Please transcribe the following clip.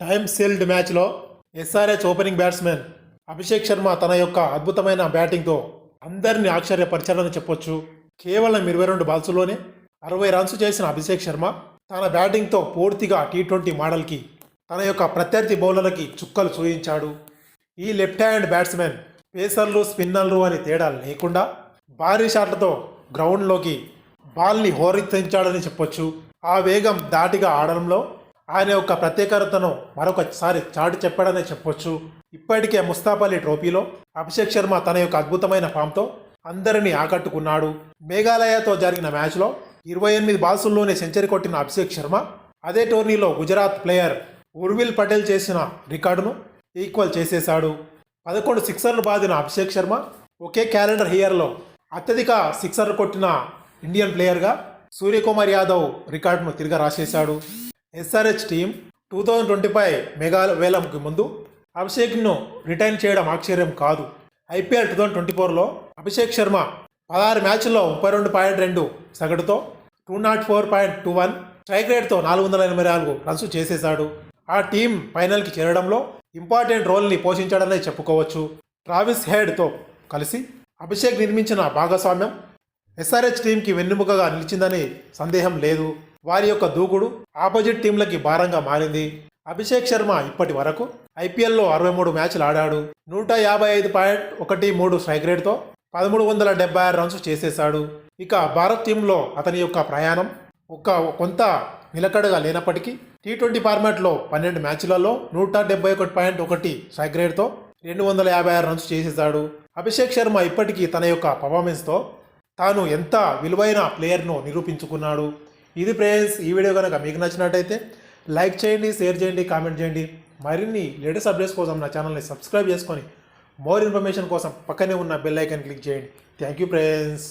Time sealed మ్యాచ్లో SRH opening batsmen Abhishek Sharma తన యొక్క అద్భుతమైన బ్యాటింగ్తో అందరినీ ఆశ్చర్యపరిచారని చెప్పొచ్చు. కేవలం ఇరవై రెండు బాల్స్లోనే అరవై రన్స్ చేసిన అభిషేక్ శర్మ తన బ్యాటింగ్తో పూర్తిగా టీ ట్వంటీ మోడల్కి తన యొక్క ప్రత్యర్థి బౌలర్లకి చుక్కలు చూయించాడు. ఈ లెఫ్ట్ హ్యాండ్ బ్యాట్స్మెన్ పేసర్లు స్పిన్నర్లు అని తేడా లేకుండా భారీ షాట్లతో గ్రౌండ్లోకి బాల్ని హోరెత్తించాడని చెప్పొచ్చు. ఆ వేగం దాటిగా ఆడడంలో ఆయన యొక్క ప్రత్యేకతను మరొకసారి చాటి చెప్పాడనే చెప్పొచ్చు. ఇప్పటికే ముస్తాపల్లి ట్రోఫీలో అభిషేక్ శర్మ తన యొక్క అద్భుతమైన ఫామ్తో అందరినీ ఆకట్టుకున్నాడు. మేఘాలయతో జరిగిన మ్యాచ్లో ఇరవై ఎనిమిది బాల్సుల్లోనే సెంచరీ కొట్టిన అభిషేక్ శర్మ అదే టోర్నీలో గుజరాత్ ప్లేయర్ ఉర్విల్ పటేల్ చేసిన రికార్డును ఈక్వల్ చేసేశాడు. పదకొండు సిక్సర్లు బాదిన అభిషేక్ శర్మ ఒకే క్యాలెండర్ ఇయర్లో అత్యధిక సిక్సర్లు కొట్టిన ఇండియన్ ప్లేయర్గా సూర్యకుమార్ యాదవ్ రికార్డును తిరిగి రాసేశాడు. SRH team two thousand twenty five మెగావేలంకి ముందు అభిషేక్ను రిటైన్ చేయడం ఆశ్చర్యం కాదు. ఐపీఎల్ టూ థౌజండ్ ట్వంటీ ఫోర్లో అభిషేక్ శర్మ పదహారు మ్యాచ్ల్లో ముప్పై రెండు పాయింట్ రెండు సగటుతో two not four point two one strike రేట్తో నాలుగు వందల ఎనభై నాలుగు రన్స్ చేసేశాడు. ఆ టీం ఫైనల్కి చేరడంలో ఇంపార్టెంట్ రోల్ని పోషించాడనే చెప్పుకోవచ్చు. ట్రావిస్ హెడ్తో కలిసి అభిషేక్ నిర్మించిన భాగస్వామ్యం ఎస్ఆర్హెచ్ టీంకి వెన్నెముకగా నిలిచిందని సందేహం లేదు. వారి యొక్క దూకుడు ఆపోజిట్ టీంలకి భారంగా మారింది. అభిషేక్ శర్మ ఇప్పటి వరకు ఐపీఎల్లో అరవై మూడు మ్యాచ్లు ఆడాడు. నూట యాభై ఐదు పాయింట్ ఒకటి మూడు స్ట్రైక్ రేట్తో పదమూడు వందల డెబ్బై ఆరు రన్స్ చేసేశాడు. ఇక భారత్ టీంలో అతని యొక్క ప్రయాణం ఒక కొంత నిలకడగా లేనప్పటికీ టీ ట్వంటీ ఫార్మాట్లో పన్నెండు మ్యాచ్లలో నూట డెబ్బై ఒకటి పాయింట్ ఒకటి స్ట్రైక్ రేట్తో రెండు వందల యాభై ఆరు రన్స్ చేసేశాడు. అభిషేక్ శర్మ ఇప్పటికీ తన యొక్క పర్ఫార్మెన్స్తో తాను ఎంత విలువైన ప్లేయర్ను నిరూపించుకున్నాడు. ఇది ప్రేయర్స్ ఈ వీడియో కనుక మీకు నచ్చినట్టయితే లైక్ చేయండి షేర్ చేయండి కామెంట్ చేయండి. మరిన్ని లేటెస్ట్ అప్డేట్స్ కోసం నా ఛానల్ని సబ్స్క్రైబ్ చేసుకొని మోర్ ఇన్ఫర్మేషన్ కోసం పక్కనే ఉన్న బెల్ ఐకాన్ క్లిక్ చేయండి. Thank you friends.